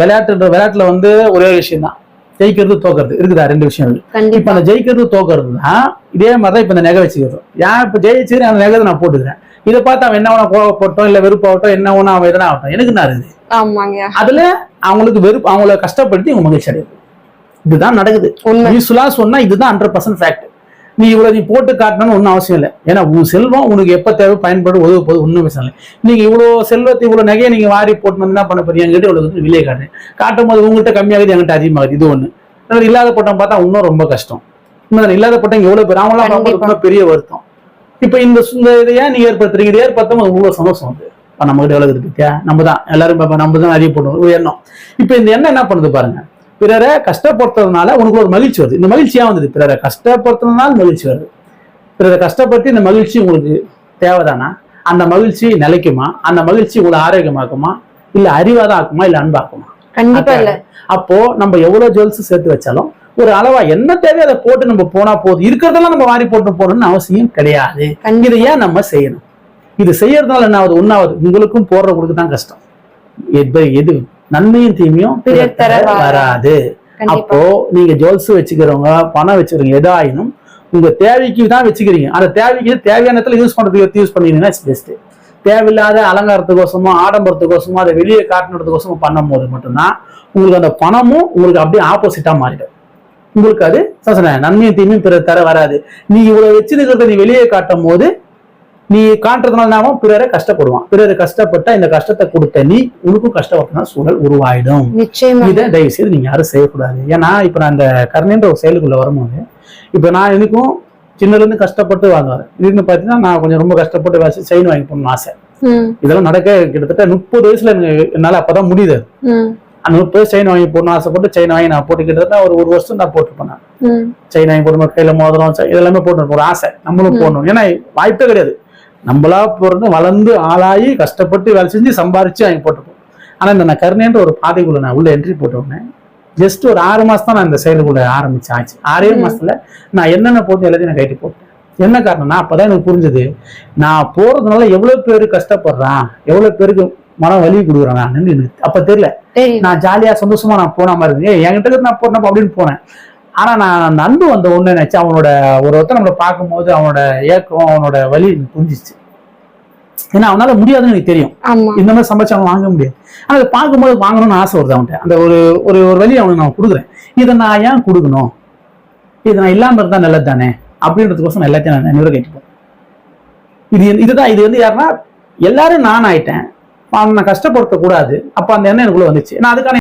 விளையாட்டுன்ற விளையாட்டுல வந்து ஒரே விஷயம் தான் ஜெயிக்கிறது தோக்கிறது இருக்குதா? ரெண்டு விஷயம் இருக்கு இப்ப அந்த ஜெயிக்கிறது தோக்கிறது இதே மாதிரி தான் இப்ப இந்த நகை வச்சுக்கிறோம். யார் இப்ப ஜெயிச்சு அந்த நகை நான் போட்டுக்கிறேன். இதை பார்த்து அவன் என்ன கோவப்பட்டோம் இல்ல வெறுப்பாகட்டும் என்ன வேணா அவன் எதனா ஆகட்டும். எனக்கு என்ன இருக்குது? அதுல அவங்களுக்கு வெறுப்பு அவங்கள கஷ்டப்படுத்தி உங்க மகிழ்ச்சி அடையுது. இதுதான் நடக்குது. யூஸ்ஃபுல்லா சொன்னா இதுதான் ஹண்ட்ரட் பர்சன்ட் ஃபேக்ட் நீ இவ்வளவு நீ போட்டு காட்டணும்னு ஒன்றும் அவசியம் இல்லை. ஏன்னா உன் செல்வம் உனக்கு எப்ப தேவை பயன்படும் உதவ போது ஒன்றும் விஷயம் இல்லை. நீங்க இவ்வளவு செல்வத்தை இவ்வளவு நகையை நீங்க வாரி போட்டு என்ன பண்ண போறீங்க? என்கிட்ட இவ்வளவு வந்து வெளியே காட்டுறேன் காட்டும் போது உங்கள்கிட்ட கம்மியாகுது என்கிட்ட அதிகமாகுது. இது ஒண்ணு. அதாவது இல்லாத பட்டம் பார்த்தா இன்னும் ரொம்ப கஷ்டம். இன்னும் இல்லாத பட்டம் எவ்வளவு பேர். அவங்களாம் பெரிய வருத்தம். இப்ப இந்த இதை ஏன் நீங்க ஏற்படுத்துறீங்க? இதை ஏற்படுத்தும் இவ்வளவு சந்தோஷம் வந்து இப்ப நம்ம கிட்ட எவ்வளவு இருக்கு நம்ம தான். எல்லாரும் நம்ம தான் நிறைய போடுவோம் ஒரு எண்ணம். இப்ப இந்த எண்ணம் என்ன பண்ணுது பாருங்க. பிறரை கஷ்டப்படுத்துறதுனால உனக்கு ஒரு மகிழ்ச்சி வருது. இந்த மகிழ்ச்சி ஏன் வந்தது? பிறரை கஷ்டப்படுத்துறதுனால மகிழ்ச்சி வருது. பிறரை கஷ்டப்படுத்தி இந்த மகிழ்ச்சி உங்களுக்கு தேவைதானா? அந்த மகிழ்ச்சி நிலைக்குமா? அந்த மகிழ்ச்சி உங்களை ஆரோக்கியமாக்குமா? இல்ல அறிவாதான் ஆக்குமா இல்ல அன்பாக்குமா? கண்டிப்பா இல்ல. அப்போ நம்ம எவ்வளவு ஜுவல்ஸ் சேர்த்து வச்சாலும் ஒரு அளவா என்ன தேவையோ அதை போட்டு நம்ம போனா போதும். இருக்கிறதெல்லாம் நம்ம வாரி போட்டு போகணும்னு அவசியம் கிடையாது. இதை ஏன் நம்ம செய்யணும்? இது செய்யறதுனால என்ன ஆகுது? ஒன்னாவது உங்களுக்கும் போடுறவங்களுக்கு தான் கஷ்டம். எது எது நன்மையும் தீமையும் பிறர் தர வராது. அப்போ நீங்க ஜுவல்ஸ் வச்சுக்கிறவங்க பணம் வச்சுக்கிறீங்க எதாயினும் உங்க தேவைக்கு தான் வச்சுக்கிறீங்க. அந்த தேவைக்கு தேவையான இடத்துல யூஸ் பண்றதுக்கு யூஸ் பண்ணீங்கன்னா பெஸ்ட் தேவையில்லாத அலங்காரத்துக்கோசமோ ஆடம்பரத்துக்கோசமோ அதை வெளியே காட்டுறதுக்கோசமோ பண்ணும் போது மட்டும்தான் உங்களுக்கு அந்த பணமும் உங்களுக்கு அப்படியே ஆப்போசிட்டா மாறிடும். உங்களுக்கு அது நன்மையும் தீமையும் பிறர் தர வராது. நீ இவ்வளவு வச்சிருக்கிறத நீ வெளியே காட்டும் போது நீ காட்டுறதுனால பிறரை கஷ்டப்படுவான். பிறரை கஷ்டப்பட்டா இந்த கஷ்டத்தை கொடுத்த நீ உனக்கும் கஷ்டப்பட்டனா சூழல் உருவாயிடும். நிச்சயமா. இதை தயவு செய்து நீங்க யாரும் செய்யக்கூடாது. ஏன்னா இப்ப நான் இந்த கருணைன்ற ஒரு செயலுக்குள்ள வரும்போது இப்ப நான் எனக்கும் சின்னதுல இருந்து கஷ்டப்பட்டு வாங்குவேன் இதுன்னு பாத்தீங்கன்னா நான் கொஞ்சம் ரொம்ப கஷ்டப்பட்டு செயின் வாங்கி போகணும்னு ஆசை. இதெல்லாம் நடக்க கிட்டத்தட்ட முப்பது வயசுல என்னால அப்பதான் முடியுது. அந்த முப்பது செயின் வாங்கி போடணும் ஆசைப்பட்டு செயின் வாங்கி நான் போட்டு கிட்டத்தட்ட ஒரு ஒரு வருஷம் நான் போட்டுருப்பேன். செயின் வாங்கி போடணும் கையில மோதிரம் இதெல்லாமே போட்டு ஒரு ஆசை. நம்மளும் போடணும். ஏன்னா வாய்ப்பே கிடையாது. நம்மளா பிறந்து வளர்ந்து ஆளாகி கஷ்டப்பட்டு வேலை செஞ்சு சம்பாரிச்சு வாங்கி போட்டுப்போம் ஆனா இந்த நான் கருணைன்ற ஒரு பாதைக்குள்ள நான் உள்ள என்ட்ரி போட்ட உடனே ஜஸ்ட் ஒரு ஆறு மாசம் தான் நான் இந்த செயலுக்குள்ள ஆரம்பிச்சேன். ஆச்சு. ஆறே. மாசத்துல நான் என்னென்ன போட்டு எல்லாத்தையும் நான் கட்டி போட்டேன். என்ன காரணம்னா அப்பதான் எனக்கு புரிஞ்சது. நான் போறதுனால எவ்வளவு பேரு கஷ்டப்படுறான்? எவ்வளவு பேருக்கு மனம் வலி கொடுக்குறான்? எனக்கு அப்ப தெரியல. நான் ஜாலியா சந்தோஷமா நான் போன மாதிரி என்கிட்ட நான் போனப்ப அப்படின்னு போனேன். ஆனா நான் அந்த அன்பு வந்த ஒண்ணு நினைச்சு அவனோட ஒரு ஒருத்தர் நம்மளை பார்க்கும்போது அவனோட ஏக்கம் அவனோட வலி புரிஞ்சிச்சு ஏன்னா அவனால முடியாதுன்னு எனக்கு தெரியும். இந்த மாதிரி சம்பாதிச்சு அவன் வாங்க முடியாது. ஆனா அதை பார்க்கும்போது வாங்கணும்னு ஆசை வருது அவன்கிட்ட. அந்த ஒரு ஒரு ஒரு வழி அவனுக்கு நான் கொடுக்குறேன். இதை நான் ஏன் கொடுக்கணும்? இது நான் இல்லாம இருந்தா நல்லது தானே அப்படின்றதுக்கோசம் எல்லாத்தையும் நான் நிறுவ கேட்டுப்பேன் இது இதுதான் இது வந்து யாருன்னா எல்லாரும் நான் ஆயிட்டேன். அவனை நான் கஷ்டப்படுத்த கூடாது அப்ப அந்த எண்ணம் எனக்குள்ள வந்துச்சு. நான் அதுக்கான